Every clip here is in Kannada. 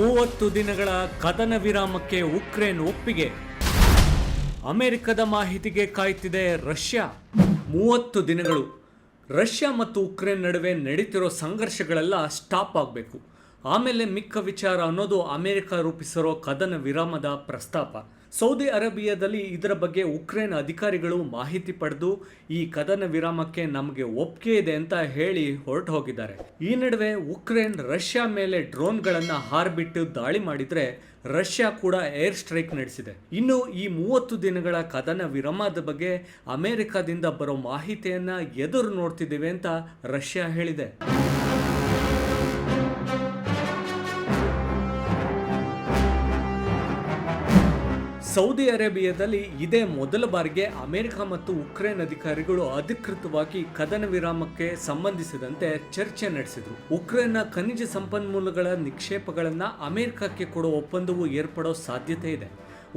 ಮೂವತ್ತು ದಿನಗಳ ಕದನ ವಿರಾಮಕ್ಕೆ ಉಕ್ರೇನ್ ಒಪ್ಪಿಗೆ. ಅಮೆರಿಕದ ಮಾಹಿತಿಗೆ ಕಾಯ್ತಿದೆ ರಷ್ಯಾ. ಮೂವತ್ತು ದಿನಗಳು. ರಷ್ಯಾ ಮತ್ತು ಉಕ್ರೇನ್ ನಡುವೆ ನಡೀತಿರೋ ಸಂಘರ್ಷಗಳೆಲ್ಲ ಸ್ಟಾಪ್ ಆಗಬೇಕು. ಆಮೇಲೆ ಮಿಕ್ಕ ವಿಚಾರ ಅನ್ನೋದು ಅಮೆರಿಕ ರೂಪಿಸಿರೋ ಕದನ ವಿರಾಮದ ಪ್ರಸ್ತಾಪ. ಸೌದಿ ಅರೇಬಿಯಾದಲ್ಲಿ ಇದರ ಬಗ್ಗೆ ಉಕ್ರೇನ್ ಅಧಿಕಾರಿಗಳು ಮಾಹಿತಿ ಪಡೆದು ಈ ಕದನ ವಿರಾಮಕ್ಕೆ ನಮಗೆ ಒಪ್ಪಿಗೆ ಇದೆ ಅಂತ ಹೇಳಿ ಹೊರಟು ಹೋಗಿದ್ದಾರೆ ಈ ನಡುವೆ ಉಕ್ರೇನ್ ರಷ್ಯಾ ಮೇಲೆ ಡ್ರೋನ್ಗಳನ್ನು ಹಾರ್ಬಿಟ್ಟು ದಾಳಿ ಮಾಡಿದರೆ ರಷ್ಯಾ ಕೂಡ ಏರ್ ಸ್ಟ್ರೈಕ್ ನಡೆಸಿದೆ. ಇನ್ನು ಈ ಮೂವತ್ತು ದಿನಗಳ ಕದನ ವಿರಾಮದ ಬಗ್ಗೆ ಅಮೆರಿಕದಿಂದ ಬರೋ ಮಾಹಿತಿಯನ್ನು ಎದುರು ನೋಡ್ತಿದ್ದೇವೆ ಅಂತ ರಷ್ಯಾ ಹೇಳಿದೆ. ಸೌದಿ ಅರೇಬಿಯಾದಲ್ಲಿ ಇದೇ ಮೊದಲ ಬಾರಿಗೆ ಅಮೆರಿಕ ಮತ್ತು ಉಕ್ರೇನ್ ಅಧಿಕಾರಿಗಳು ಅಧಿಕೃತವಾಗಿ ಕದನ ವಿರಾಮಕ್ಕೆ ಸಂಬಂಧಿಸಿದಂತೆ ಚರ್ಚೆ ನಡೆಸಿದರು. ಉಕ್ರೇನ್ನ ಖನಿಜ ಸಂಪನ್ಮೂಲಗಳ ನಿಕ್ಷೇಪಗಳನ್ನು ಅಮೆರಿಕಕ್ಕೆ ಕೊಡೋ ಒಪ್ಪಂದವು ಏರ್ಪಡೋ ಸಾಧ್ಯತೆ ಇದೆ.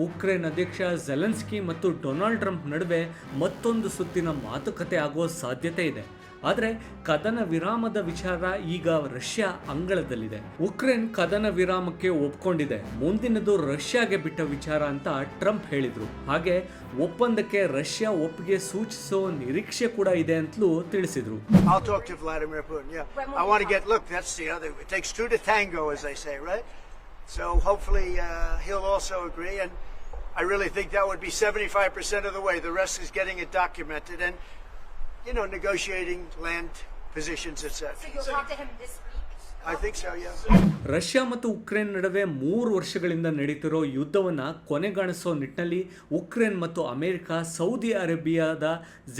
ಉಕ್ರೇನ್ ಅಧ್ಯಕ್ಷ ಜೆಲೆನ್ಸ್ಕಿ ಮತ್ತು ಡೊನಾಲ್ಡ್ ಟ್ರಂಪ್ ನಡುವೆ ಮತ್ತೊಂದು ಸುತ್ತಿನ ಮಾತುಕತೆ ಆಗುವ ಸಾಧ್ಯತೆ ಇದೆ. ಆದರೆ ಕದನ ವಿರಾಮದ ವಿಚಾರ ಈಗ ರಷ್ಯಾ ಅಂಗಳದಲ್ಲಿದೆ ಉಕ್ರೇನ್ ಕದನ ವಿರಾಮಕ್ಕೆ ಒಪ್ಕೊಂಡಿದೆ ಮುಂದಿನದು ರಷ್ಯಾಗೆ ಬಿಟ್ಟ ವಿಚಾರ ಅಂತ ಟ್ರಂಪ್ ಹೇಳಿದ್ರು ಹಾಗೆ ಒಪ್ಪಂದಕ್ಕೆ ರಷ್ಯಾ ಒಪ್ಪಿಗೆ ಸೂಚಿಸೋ ನಿರೀಕ್ಷೆ ಕೂಡ ಇದೆ ಅಂತಲೂ ತಿಳಿಸಿದ್ರು So hopefully uh, he'll also agree. And I really think that would be 75% of the way. The rest is getting it documented. And you know, negotiating land positions, So etc. you'll talk to him this week? I think so. Yeah. Russia ಮತ್ತು ಉಕ್ರೇನ್ ನಡುವೆ ಮೂರು ವರ್ಷಗಳಿಂದ ನಡೀತಿರೋ ಯುದ್ಧವನ್ನು ಕೊನೆಗಾಣಿಸೋ ನಿಟ್ಟಿನಲ್ಲಿ ಉಕ್ರೇನ್ ಮತ್ತು ಅಮೆರಿಕ ಸೌದಿ ಅರೇಬಿಯಾದ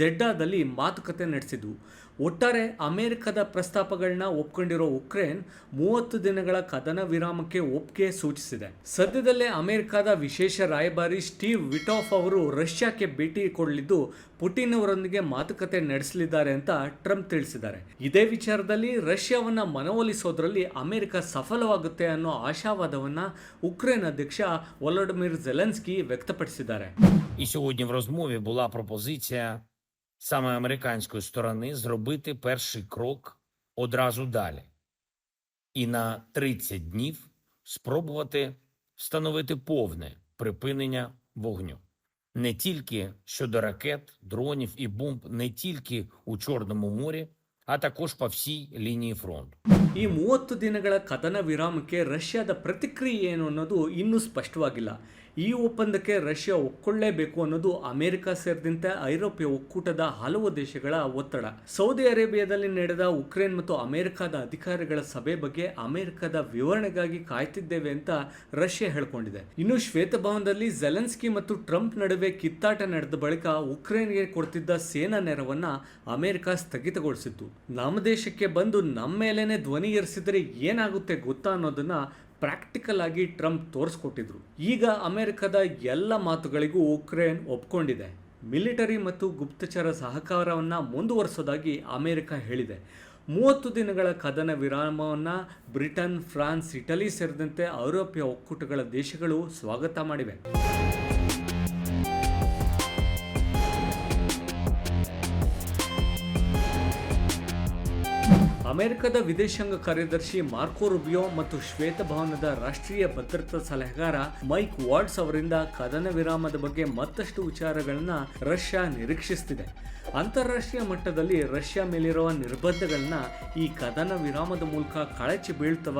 ಜೆಡ್ಡಾದಲ್ಲಿ ಮಾತುಕತೆ ನಡೆಸಿದ್ವು ಒಟ್ಟಾರೆ ಅಮೆರಿಕದ ಪ್ರಸ್ತಾಪಗಳನ್ನ ಒಪ್ಕೊಂಡಿರೋ ಉಕ್ರೇನ್ ಮೂವತ್ತು ದಿನಗಳ ಕದನ ವಿರಾಮಕ್ಕೆ ಒಪ್ಪಿಗೆ ಸೂಚಿಸಿದೆ. ಸದ್ಯದಲ್ಲೇ ಅಮೆರಿಕದ ವಿಶೇಷ ರಾಯಭಾರಿ ಸ್ಟೀವ್ ವಿಟಾಫ್ ಅವರು ರಷ್ಯಾಕ್ಕೆ ಭೇಟಿ ಕೊಡಲಿದ್ದು ಪುಟಿನ್ ಅವರೊಂದಿಗೆ ಮಾತುಕತೆ ನಡೆಸಲಿದ್ದಾರೆ ಅಂತ ಟ್ರಂಪ್ ತಿಳಿಸಿದ್ದಾರೆ. ಇದೇ ವಿಚಾರದಲ್ಲಿ ರಷ್ಯಾವನ್ನ ಮನವೊಲಿಸೋದ್ರಲ್ಲಿ ಅಮೆರಿಕ ಸಫಲವಾಗುತ್ತೆ ಅನ್ನೋ ಆಶಾವಾದವನ್ನ ಉಕ್ರೇನ್ ಅಧ್ಯಕ್ಷ ವೊಲೋಡಿಮಿರ್ ಜೆಲೆನ್ಸ್ಕಿ ವ್ಯಕ್ತಪಡಿಸಿದ್ದಾರೆ. Саме американської сторони зробити перший крок одразу далі і на 30 днів спробувати встановити повне припинення вогню. Не тільки щодо ракет, дронів і бомб, не тільки у Чорному морі, а також по всій лінії фронту. ಈ ಮೂವತ್ತು ದಿನಗಳ ಕದನ ವಿರಾಮಕ್ಕೆ ರಷ್ಯಾದ ಪ್ರತಿಕ್ರಿಯೆ ಏನು ಅನ್ನೋದು ಇನ್ನೂ ಸ್ಪಷ್ಟವಾಗಿಲ್ಲ. ಈ ಒಪ್ಪಂದಕ್ಕೆ ರಷ್ಯಾ ಒಕ್ಕೊಳ್ಳೇಬೇಕು ಅನ್ನೋದು ಅಮೆರಿಕ ಸೇರಿದಂತೆ ಐರೋಪ್ಯ ಒಕ್ಕೂಟದ ಹಲವು ದೇಶಗಳ ಒತ್ತಡ. ಸೌದಿ ಅರೇಬಿಯಾದಲ್ಲಿ ನಡೆದ ಉಕ್ರೇನ್ ಮತ್ತು ಅಮೆರಿಕದ ಅಧಿಕಾರಿಗಳ ಸಭೆ ಬಗ್ಗೆ ಅಮೆರಿಕದ ವಿವರಣೆಗಾಗಿ ಕಾಯ್ತಿದ್ದೇವೆ ಅಂತ ರಷ್ಯಾ ಹೇಳ್ಕೊಂಡಿದೆ. ಇನ್ನು ಶ್ವೇತಭವನದಲ್ಲಿ ಜೆಲೆನ್ಸ್ಕಿ ಮತ್ತು ಟ್ರಂಪ್ ನಡುವೆ ಕಿತ್ತಾಟ ನಡೆದ ಬಳಿಕ ಉಕ್ರೇನ್ಗೆ ಕೊಡ್ತಿದ್ದ ಸೇನಾ ನೆರವನ್ನ ಅಮೆರಿಕ ಸ್ಥಗಿತಗೊಳಿಸಿತ್ತು. ನಮ್ಮ ದೇಶಕ್ಕೆ ಬಂದು ನಮ್ಮ ಮೇಲೇನೆ ಏರಿಸಿದರೆ ಏನಾಗುತ್ತೆ ಗೊತ್ತಾ ಅನ್ನೋದನ್ನು ಪ್ರಾಕ್ಟಿಕಲ್ ಆಗಿ ಟ್ರಂಪ್ ತೋರಿಸ್ಕೊಟ್ಟಿದ್ರು. ಈಗ ಅಮೆರಿಕದ ಎಲ್ಲ ಮಾತುಗಳಿಗೂ ಉಕ್ರೇನ್ ಒಪ್ಕೊಂಡಿದೆ. ಮಿಲಿಟರಿ ಮತ್ತು ಗುಪ್ತಚರ ಸಹಕಾರವನ್ನು ಮುಂದುವರಿಸೋದಾಗಿ ಅಮೆರಿಕ ಹೇಳಿದೆ. ಮೂವತ್ತು ದಿನಗಳ ಕದನ ವಿರಾಮವನ್ನು ಬ್ರಿಟನ್, ಫ್ರಾನ್ಸ್, ಇಟಲಿ ಸೇರಿದಂತೆ ಐರೋಪ್ಯ ಒಕ್ಕೂಟಗಳ ದೇಶಗಳು ಸ್ವಾಗತ ಮಾಡಿವೆ. ಅಮೆರಿಕದ ವಿದೇಶಾಂಗ ಕಾರ್ಯದರ್ಶಿ ಮಾರ್ಕೋ ರುಬಿಯೋ ಮತ್ತು ಶ್ವೇತಭವನದ ರಾಷ್ಟ್ರೀಯ ಭದ್ರತಾ ಸಲಹೆಗಾರ ಮೈಕ್ ವಾರ್ಡ್ಸ್ ಅವರಿಂದ ಕದನ ವಿರಾಮದ ಬಗ್ಗೆ ಮತ್ತಷ್ಟು ವಿಚಾರಗಳನ್ನ ರಷ್ಯಾ ನಿರೀಕ್ಷಿಸುತ್ತಿದೆ. ಅಂತಾರಾಷ್ಟ್ರೀಯ ಮಟ್ಟದಲ್ಲಿ ರಷ್ಯಾ ಮೇಲಿರುವ ನಿರ್ಬಂಧಗಳನ್ನ ಈ ಕದನ ವಿರಾಮದ ಮೂಲಕ ಕಳಚಿ ಬೀಳ್ತವ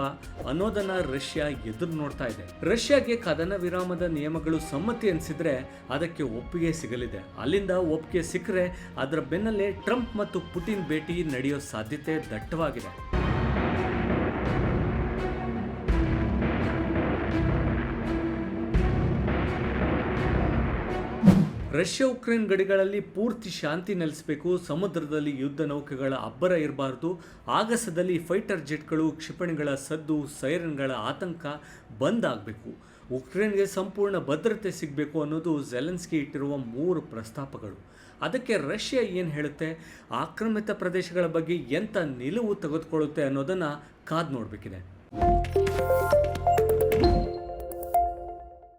ಅನ್ನೋದನ್ನ ರಷ್ಯಾ ಎದುರು ನೋಡ್ತಾ ಇದೆ. ರಷ್ಯಾಗೆ ಕದನ ವಿರಾಮದ ನಿಯಮಗಳು ಸಮ್ಮತಿ ಅನಿಸಿದ್ರೆ ಅದಕ್ಕೆ ಒಪ್ಪಿಗೆ ಸಿಗಲಿದೆ. ಅಲ್ಲಿಂದ ಒಪ್ಪಿಗೆ ಸಿಕ್ಕರೆ ಅದರ ಬೆನ್ನಲ್ಲೇ ಟ್ರಂಪ್ ಮತ್ತು ಪುಟಿನ್ ಭೇಟಿ ನಡೆಯೋ ಸಾಧ್ಯತೆ 선포하게 돼. ರಷ್ಯಾ ಉಕ್ರೇನ್ ಗಡಿಗಳಲ್ಲಿ ಪೂರ್ತಿ ಶಾಂತಿ ನೆಲೆಸಬೇಕು, ಸಮುದ್ರದಲ್ಲಿ ಯುದ್ಧ ನೌಕೆಗಳ ಅಬ್ಬರ ಇರಬಾರದು, ಆಗಸದಲ್ಲಿ ಫೈಟರ್ ಜೆಟ್ಗಳು ಕ್ಷಿಪಣಿಗಳ ಸದ್ದು, ಸೈರನ್ಗಳ ಆತಂಕ ಬಂದ್ ಆಗಬೇಕು ಉಕ್ರೇನ್ಗೆ ಸಂಪೂರ್ಣ ಭದ್ರತೆ ಸಿಗಬೇಕು ಅನ್ನೋದು ಜೆಲೆನ್ಸ್ಕಿ ಇಟ್ಟಿರುವ ಮೂರು ಪ್ರಸ್ತಾಪಗಳು. ಅದಕ್ಕೆ ರಷ್ಯಾ ಏನು ಹೇಳುತ್ತೆ? ಆಕ್ರಮಿತ ಪ್ರದೇಶಗಳ ಬಗ್ಗೆ ಎಂಥ ನಿಲುವು ತೆಗೆದುಕೊಳ್ಳುತ್ತೆ ಅನ್ನೋದನ್ನು ಕಾದು ನೋಡಬೇಕಿದೆ.